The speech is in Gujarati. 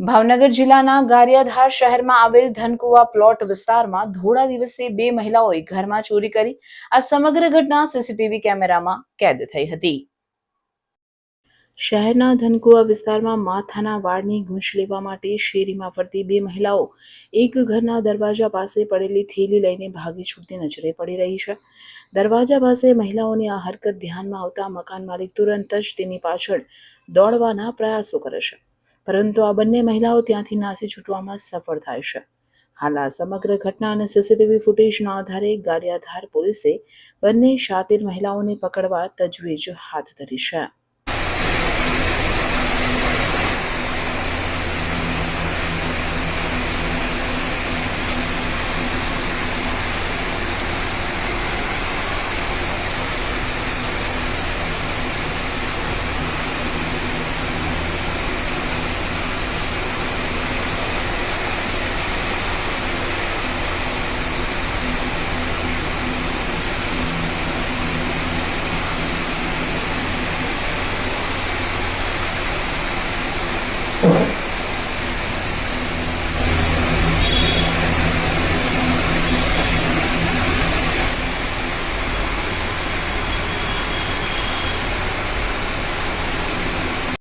ભાવનગર જિલ્લાના ગારિયાધાર શહેરમાં આવેલ ધનકુવા પ્લોટ વિસ્તારમાં ધોળા દિવસે બે મહિલાઓએ ઘરમાં ચોરી કરી આ સમગ્ર ઘટના સીસીટીવી કેમેરામાં કેદ થઈ હતી. શહેરના ધનકુવા વિસ્તારમાં માથાના વાળની ગૂંચ લેવા માટે શેરીમાં ફરતી બે મહિલાઓ એક ઘરના દરવાજા પાસે પડેલી થેલી લઈને ભાગી છૂટતી નજરે પડી રહી છે. દરવાજા પાસે મહિલાઓની આ હરકત ધ્યાનમાં આવતા મકાન માલિક તુરંત જ તેની પાછળ દોડવાના પ્રયાસો કરે છે. પરંતુ આ બંને મહિલાઓ ત્યાંથી નાસી છૂટવામાં સફળ થાય છે. હાલ આ સમગ્ર ઘટના અને સીસીટીવી ફૂટેજના આધારે ગાડિયાધાર પોલીસે બંને શાતિર મહિલાઓને પકડવા તજવીજ હાથ ધરી છે.